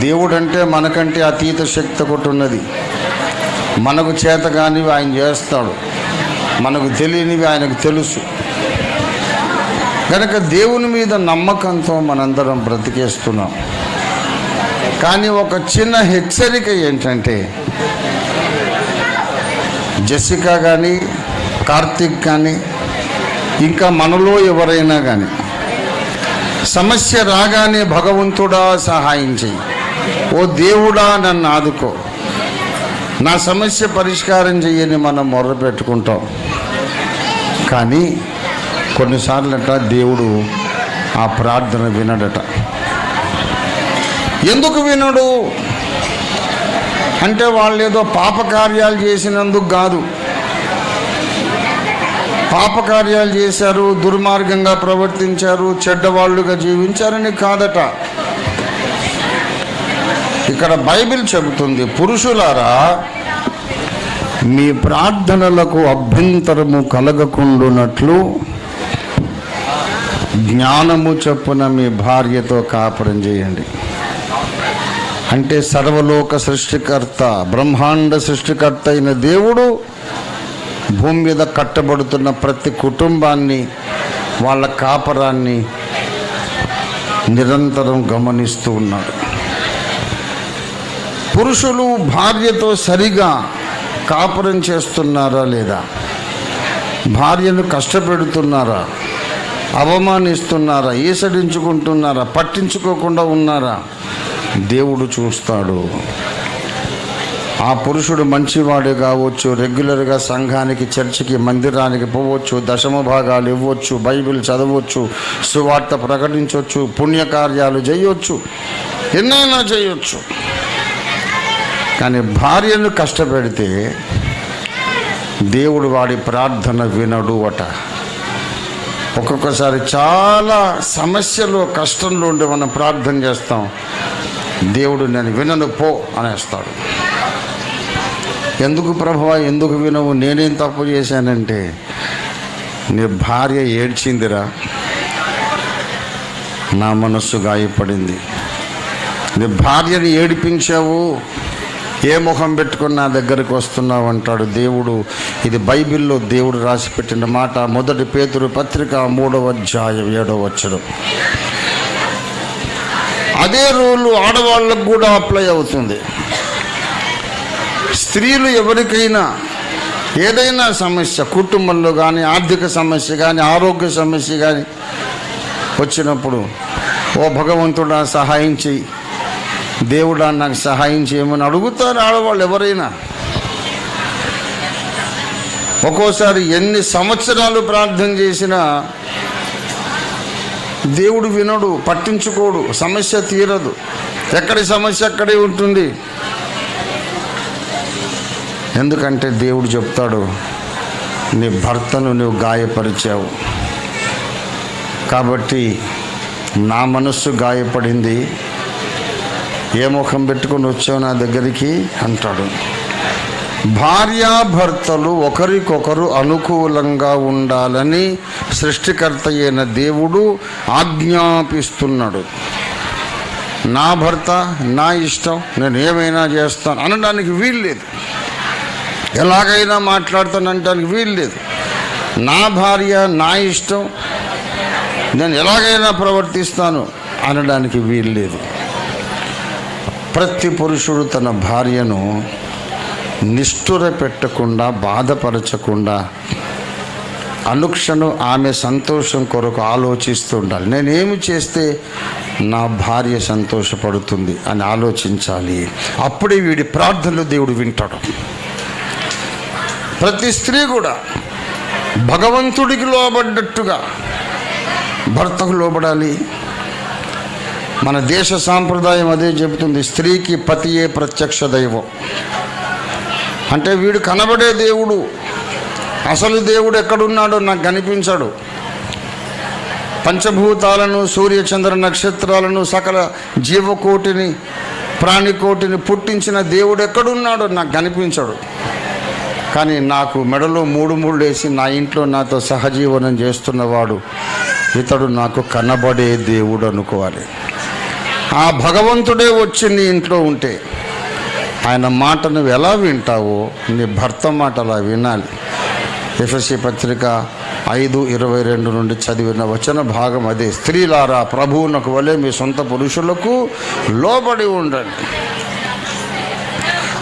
దేవుడు అంటే మనకంటే అతీత శక్తి ఒకటి ఉన్నది. మనకు చేత కానివి ఆయన చేస్తాడు. మనకు తెలియనివి ఆయనకు తెలుసు. కనుక దేవుని మీద నమ్మకంతో మనందరం బ్రతికేస్తున్నాం. కానీ ఒక చిన్న హెచ్చరిక ఏంటంటే జెసికా కానీ కార్తిక్ కానీ ఇంకా మనలో ఎవరైనా కానీ సమస్య రాగానే భగవంతుడా సహాయం చేయి ఓ దేవుడా నన్ను ఆదుకో. నా సమస్య పరిష్కారం చెయ్యని మనం మొర్ర పెట్టుకుంటాం. కానీ కొన్నిసార్లట దేవుడు ఆ ప్రార్థన వినడట. ఎందుకు వినడు? అంటే వాళ్ళు ఏదో పాపకార్యాలు చేసినందుకు కాదు. పాపకార్యాలు చేశారు దుర్మార్గంగా ప్రవర్తించారు చెడ్డవాళ్ళుగా జీవించారని కాదట. ఇక్కడ బైబిల్ చెబుతుంది పురుషులారా మీ ప్రార్థనలకు అభ్యంతరము కలగకుండునట్లు జ్ఞానము చొప్పున మీ భార్యతో కాపురం చేయండి. అంటే సర్వలోక సృష్టికర్త బ్రహ్మాండ సృష్టికర్త అయిన దేవుడు భూమి మీద కట్టబడుతున్న ప్రతి కుటుంబాన్ని వాళ్ళ కాపరాన్ని నిరంతరం గమనిస్తూ ఉన్నాడు. పురుషులు భార్యతో సరిగా కాపురం చేస్తున్నారా లేదా? భార్యను కష్టపెడుతున్నారా? అవమానిస్తున్నారా? ఈసడించుకుంటున్నారా? పట్టించుకోకుండా ఉన్నారా? దేవుడు చూస్తాడు. ఆ పురుషుడు మంచివాడు కావచ్చు రెగ్యులర్గా సంఘానికి చర్చికి మందిరానికి పోవచ్చు దశమ భాగాలు ఇవ్వచ్చు బైబిల్ చదవచ్చు సువార్త ప్రకటించవచ్చు పుణ్యకార్యాలు చేయొచ్చు ఎన్నైనా చేయొచ్చు. కానీ భార్యను కష్టపెడితే దేవుడు వాడి ప్రార్థన వినడు అట. ఒక్కొక్కసారి చాలా సమస్యలు కష్టంలో ఉండి మనం ప్రార్థన చేస్తాం. దేవుడు నేను వినను పో అనేస్తాడు. ఎందుకు ప్రభువ ఎందుకు వినవు? నేనేం తప్పు చేశానంటే నీ భార్య ఏడ్చిందిరా. నా మనస్సు గాయపడింది. నీ భార్యని ఏడిపించావు? ఏ ముఖం పెట్టుకుని నా దగ్గరికి వస్తున్నావు అంటాడు దేవుడు. ఇది బైబిల్లో దేవుడు రాసి పెట్టిన మాట. మొదటి పేతురు పత్రిక మూడవ అధ్యాయం ఏడవ వచ్చడం అదే రూలు ఆడవాళ్ళకు కూడా అప్లై అవుతుంది. స్త్రీలు ఎవరికైనా ఏదైనా సమస్య కుటుంబంలో కానీ ఆర్థిక సమస్య కానీ ఆరోగ్య సమస్య కానీ వచ్చినప్పుడు ఓ భగవంతుడా సహాయం చెయ్యి. దేవుడా నాకు సహాయం చేయమని అడుగుతారు ఆడవాళ్ళు ఎవరైనా. ఒక్కోసారి ఎన్ని సంవత్సరాలు ప్రార్థన చేసినా దేవుడు వినడు పట్టించుకోడు సమస్య తీరదు. ఎక్కడి సమస్య అక్కడే ఉంటుంది. ఎందుకంటే దేవుడు చెప్తాడు నీ భర్తను నువ్వు గాయపరిచావు. కాబట్టి నా మనస్సు గాయపడింది. ఏ ముఖం పెట్టుకుని వచ్చావు నా దగ్గరికి? అంటాడు. భార్యాభర్తలు ఒకరికొకరు అనుకూలంగా ఉండాలని సృష్టికర్త అయిన దేవుడు ఆజ్ఞాపిస్తున్నాడు. నా భర్త నా ఇష్టం నేను ఏమైనా చేస్తాను అనడానికి వీల్లేదు ఎలాగైనా మాట్లాడతానంటానికి వీల్లేదు నా భార్య నా ఇష్టం నేను ఎలాగైనా ప్రవర్తిస్తాను అనడానికి వీల్లేదు ప్రతి పురుషుడు తన భార్యను నిష్ఠుర పెట్టకుండా బాధపరచకుండా అనుక్షణం ఆమె సంతోషం కొరకు ఆలోచిస్తూ ఉండాలి. నేనేమి చేస్తే నా భార్య సంతోషపడుతుంది అని ఆలోచించాలి. అప్పుడే వీడి ప్రార్థనలు దేవుడు వింటాడు. ప్రతి స్త్రీ కూడా భగవంతుడికి లోబడ్డట్టుగా భర్తకు లోబడాలి. మన దేశ సాంప్రదాయం అదే చెబుతుంది స్త్రీకి పతియే ప్రత్యక్ష దైవం. అంటే వీడు కనబడే దేవుడు అసలు దేవుడు ఎక్కడున్నాడో నాకు కనిపించాడు. పంచభూతాలను సూర్యచంద్ర నక్షత్రాలను సకల జీవకోటిని ప్రాణికోటిని పుట్టించిన దేవుడు ఎక్కడున్నాడో నాకు కనిపించాడు. కానీ నాకు మెడలో మూడు మూడు వేసి నా ఇంట్లో నాతో సహజీవనం చేస్తున్నవాడు ఇతడు నాకు కనబడే దేవుడు అనుకోవాలి. ఆ భగవంతుడే వచ్చి నీ ఇంట్లో ఉంటే ఆయన మాట నువ్వు ఎలా వింటావో నీ భర్త మాట అలా వినాలి. ఎఫ్ఎస్సి పత్రిక ఐదు ఇరవై రెండు నుండి చదివిన వచన భాగం అదే. స్త్రీలారా ప్రభువునకు వలె మీ సొంత పురుషులకు లోబడి ఉండండి.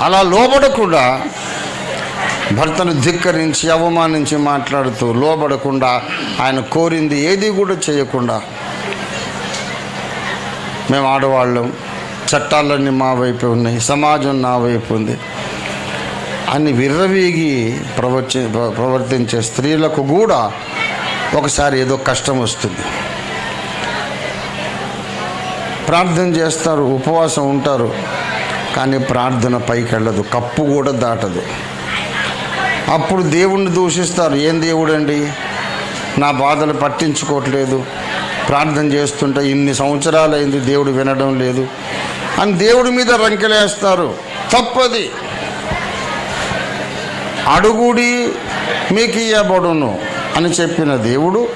అలా లోబడకుండా భర్తను ధిక్కరించి అవమానించి మాట్లాడుతూ లోబడకుండా ఆయన కోరింది ఏది కూడా చేయకుండా మేము ఆడవాళ్ళం. చట్టాలన్నీ మా వైపు ఉన్నాయి. సమాజం నా వైపు ఉంది. అని విర్రవీగి ప్రవర్తి ప్రవర్తించే స్త్రీలకు కూడా ఒకసారి ఏదో కష్టం వస్తుంది. ప్రార్థన చేస్తారు ఉపవాసం ఉంటారు. కానీ ప్రార్థన పైకెళ్ళదు. కప్పు కూడా దాటదు. అప్పుడు దేవుణ్ణి దూషిస్తారు. ఏం దేవుడండి? నా బాధలు పట్టించుకోవట్లేదు. ప్రార్థన చేస్తుంటే ఇన్ని సంవత్సరాలైంది దేవుడు వినడం లేదు. అని దేవుడి మీద రంకెలేస్తారు. తప్పది. అడుగుడి మీకు ఇయ్యబడును అని చెప్పిన దేవుడు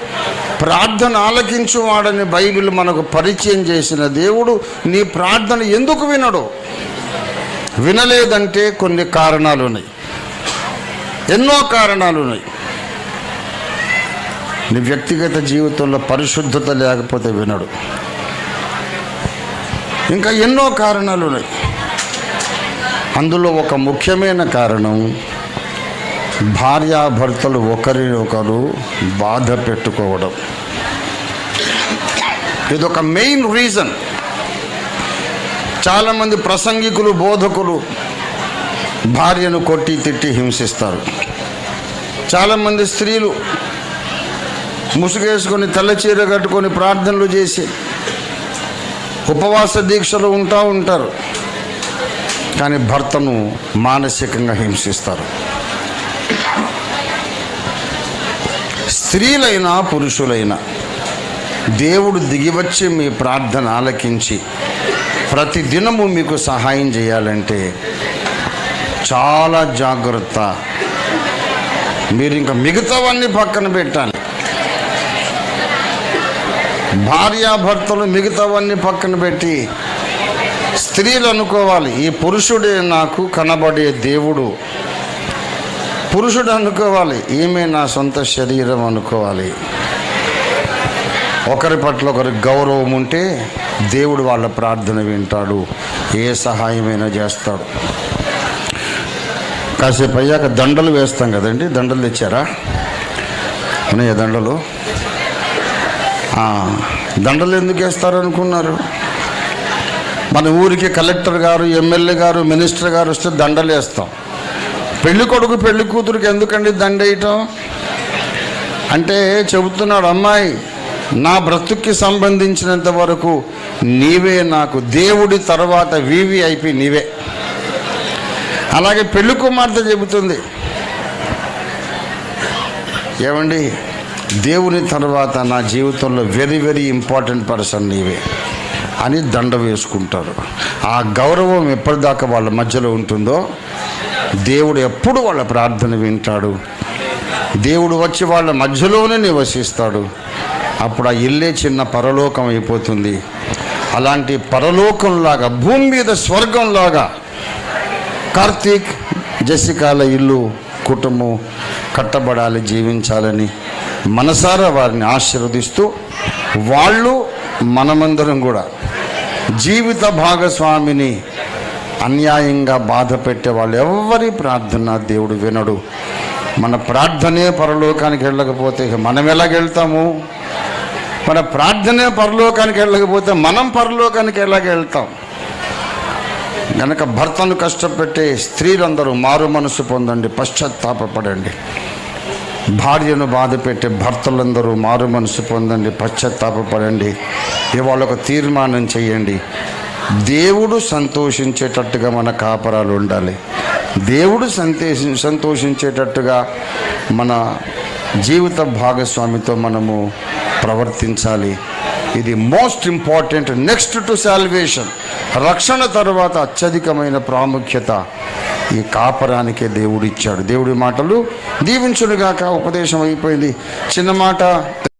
ప్రార్థన ఆలకించువాడని బైబిల్ మనకు పరిచయం చేసిన దేవుడు నీ ప్రార్థన ఎందుకు వినడు? వినలేదంటే కొన్ని కారణాలు ఉన్నాయి ఎన్నో కారణాలు ఉన్నాయి నీ వ్యక్తిగత జీవితంలో పరిశుద్ధత లేకపోతే వినడు. ఇంకా ఎన్నో కారణాలు ఉన్నాయి. అందులో ఒక ముఖ్యమైన కారణం భార్యాభర్తలు ఒకరినొకరు బాధ పెట్టుకోవడం. ఇదొక మెయిన్ రీజన్. చాలామంది ప్రసంగికులు బోధకులు భార్యను కొట్టి తిట్టి హింసిస్తారు. చాలామంది స్త్రీలు ముసుగేసుకొని తలచీర కట్టుకొని ప్రార్థనలు చేసి ఉపవాస దీక్షలు ఉంటా ఉంటారు. కానీ భర్తను మానసికంగా హింసిస్తారు. స్త్రీలైనా పురుషులైనా దేవుడు దిగివచ్చి మీ ప్రార్థన ఆలకించి ప్రతి దినము మీకు సహాయం చేయాలంటే చాలా జాగ్రత్త. మీరు ఇంకా మిగతావన్నీ పక్కన పెట్టాలి. భార్యాభర్తలు మిగతావన్నీ పక్కన పెట్టి స్త్రీలు అనుకోవాలి. ఈ పురుషుడే నాకు కనబడే దేవుడు. పురుషుడు అనుకోవాలి. ఈమె నా సొంత శరీరం అనుకోవాలి. ఒకరి పట్ల ఒకరి గౌరవం ఉంటే దేవుడు వాళ్ళ ప్రార్థన వింటాడు. ఏ సహాయమైనా చేస్తాడు. కాసేపు అయ్యాక దండలు వేస్తాం కదండి. దండలు తెచ్చారా? ఉన్నాయా దండలు? దండలు ఎందుకు వేస్తారు అనుకున్నారు మన ఊరికి కలెక్టర్ గారు ఎమ్మెల్యే గారు మినిస్టర్ గారు వస్తే దండలు వేస్తాం. పెళ్ళి కొడుకు పెళ్ళి కూతురికి ఎందుకండి దండ వేయటం? అంటే చెబుతున్నాడు అమ్మాయి నా బ్రతుక్కి సంబంధించినంత వరకు నీవే నాకు దేవుడి తర్వాత వివిఐపి నీవే. అలాగే పెళ్ళి కుమార్తె చెబుతుంది. ఏమండి? దేవుని తర్వాత నా జీవితంలో వెరీ వెరీ ఇంపార్టెంట్ పర్సన్ నీవే అని దండ వేసుకుంటారు. ఆ గౌరవం ఎప్పటిదాకా వాళ్ళ మధ్యలో ఉంటుందో దేవుడు ఎప్పుడు వాళ్ళ ప్రార్థన వింటాడు. దేవుడు వచ్చి వాళ్ళ మధ్యలోనే నివసిస్తాడు. అప్పుడు ఆ ఇల్లే చిన్న పరలోకం అయిపోతుంది. అలాంటి పరలోకంలాగా భూమి మీద స్వర్గంలాగా కార్తీక్ జసికాల ఇల్లు కుటుంబం కట్టబడాలి జీవించాలని మనసారా వారిని ఆశీర్వదిస్తూ వాళ్ళు మనమందరం కూడా జీవిత భాగస్వామిని అన్యాయంగా బాధ పెట్టే వాళ్ళు ఎవరి ప్రార్థన దేవుడు వినడు. మన ప్రార్థనే పరలోకానికి వెళ్ళకపోతే మనం ఎలాగెళ్తాము మన ప్రార్థనే పరలోకానికి వెళ్ళకపోతే మనం పరలోకానికి ఎలాగెళ్తాం గనక భర్తను కష్టపెట్టే స్త్రీలందరూ మారు మనసు పొందండి పశ్చాత్తాపపడండి భార్యను బాధ పెట్టే భర్తలందరూ మారు మనసు పొందండి పశ్చాత్తాపపడండి ఇవాళ ఒక తీర్మానం చేయండి దేవుడు సంతోషించేటట్టుగా మన కాపరాలు ఉండాలి. దేవుడు సంతోషి సంతోషించేటట్టుగా మన జీవిత భాగస్వామితో మనము ప్రవర్తించాలి. ఇది most important next to salvation. రక్షణ తర్వాత అత్యధికమైన ప్రాముఖ్యత ఈ కాపరానికే దేవుడు ఇచ్చాడు దేవుడి మాటలు దీవించుడుగాక ఉపదేశం అయిపోయింది. చిన్న మాట